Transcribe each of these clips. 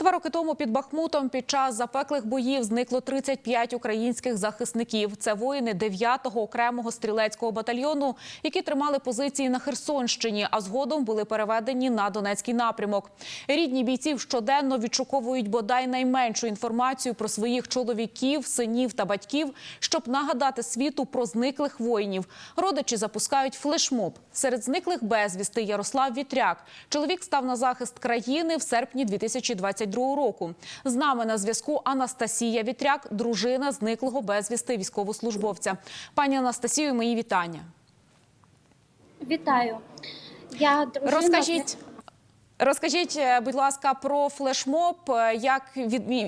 Два роки тому під Бахмутом під час запеклих боїв зникло 35 українських захисників. Це воїни 9-го окремого стрілецького батальйону, які тримали позиції на Херсонщині, а згодом були переведені на Донецький напрямок. Рідні бійців щоденно відшуковують бодай найменшу інформацію про своїх чоловіків, синів та батьків, щоб нагадати світу про зниклих воїнів. Родичі запускають флешмоб. Серед зниклих безвісти Ярослав Вітряк. Чоловік став на захист країни в серпні 2022 року. З нами на зв'язку Анастасія Вітряк, дружина зниклого безвісти військовослужбовця. Пані Анастасію, мої вітання. Вітаю. Я дружина... Розкажіть. Розкажіть, е, будь ласка, про флешмоб, е,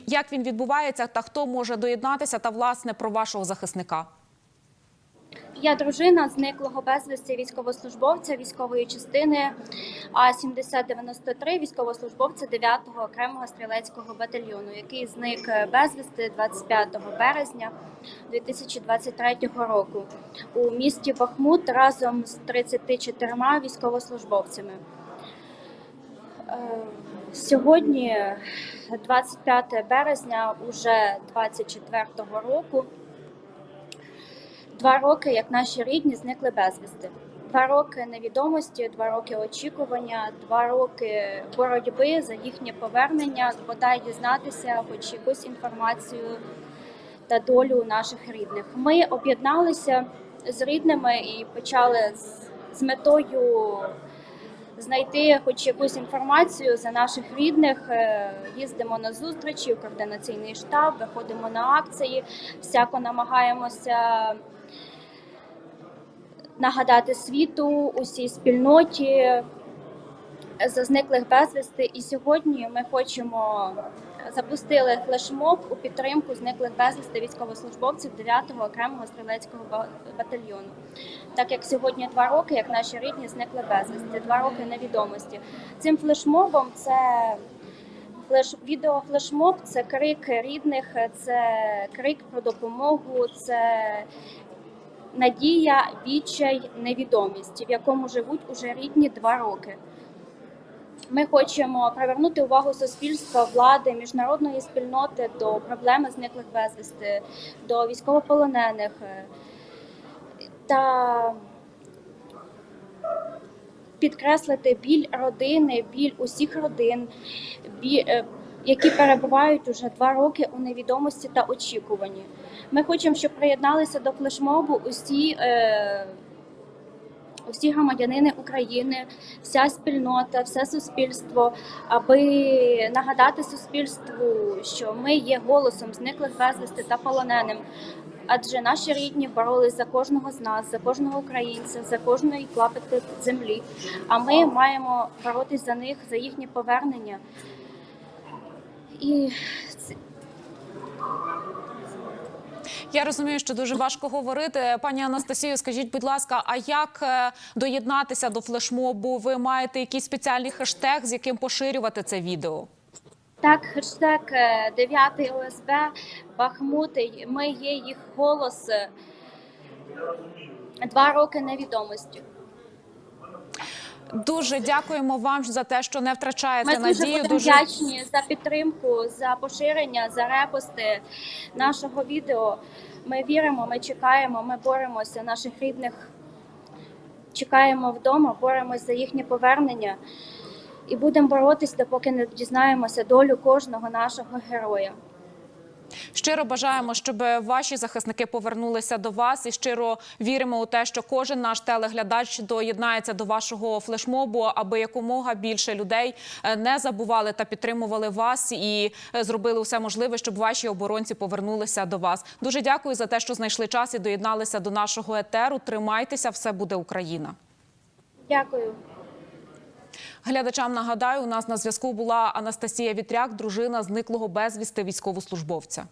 як він відбувається, та хто може доєднатися, та власне про вашого захисника. Я дружина зниклого безвісти військовослужбовця військової частини А-7093, військовослужбовця 9-го окремого стрілецького батальйону, який зник безвісти 25 березня 2023 року у місті Бахмут разом з 34 військовослужбовцями. Е, Сьогодні, 25 березня, уже 24 року. Два роки, як наші рідні зникли безвісти. Два роки невідомості, два роки очікування, два роки боротьби за їхнє повернення, бодай дізнатися, хоч якусь інформацію та долю наших рідних. Ми об'єдналися з рідними і почали з, з метою знайти хоч якусь інформацію за наших рідних. Е, Їздимо на зустрічі в координаційний штаб, виходимо на акції, всяко намагаємося нагадати світу, усій спільноті за зниклих безвісти. І сьогодні ми хочемо запустили флешмоб у підтримку зниклих безвісти військовослужбовців 9-го окремого стрілецького ба- батальйону. Так як сьогодні два роки, як наші рідні зникли безвісти, два роки невідомості. Цим флешмобом це флеш відео флешмоб це крик рідних, це крик про допомогу, це надія, відчай, невідомість, в якому живуть уже рідні два роки. Ми хочемо привернути увагу суспільства, влади, міжнародної спільноти до проблеми зниклих безвісти, до військовополонених е, та підкреслити біль родини, біль усіх родин, біль, е, які перебувають уже два роки у невідомості та очікуванні. Ми хочемо, щоб приєдналися до флешмобу усі. Усі громадянини України, вся спільнота, все суспільство, аби нагадати суспільству, що ми є голосом зниклих безвісти та полоненим. Адже наші рідні боролись за кожного з нас, за кожного українця, за кожної клапотки землі. А ми маємо боротись за них, за їхнє повернення. І Я розумію, що дуже важко говорити. Пані Анастасію, скажіть, будь ласка, а як е, доєднатися до флешмобу? Ви маєте якийсь спеціальний хештег, з яким поширювати це відео? Так, хештег 9 ОСБ Бахмут. Ми є їх голос. е, Два роки невідомості. Дуже дякуємо вам за те, що не втрачаєте Ми дуже надію. будемо вдячні за підтримку, за поширення, за репости нашого відео. Ми віримо, ми чекаємо, ми боремося наших рідних. Чекаємо вдома, боремося за їхнє повернення і будемо боротись, допоки не дізнаємося долю кожного нашого героя. Щиро бажаємо, щоб ваші захисники повернулися до вас, і щиро віримо у те, що кожен наш телеглядач доєднається до вашого флешмобу, аби якомога більше людей е, не забували та підтримували вас і е, зробили все можливе, щоб ваші оборонці повернулися до вас. Дуже дякую за те, що знайшли час і доєдналися до нашого етеру. Тримайтеся, все буде Україна. Дякую. Глядачам нагадаю, у нас на зв'язку була Анастасія Вітряк, дружина зниклого безвісти військовослужбовця.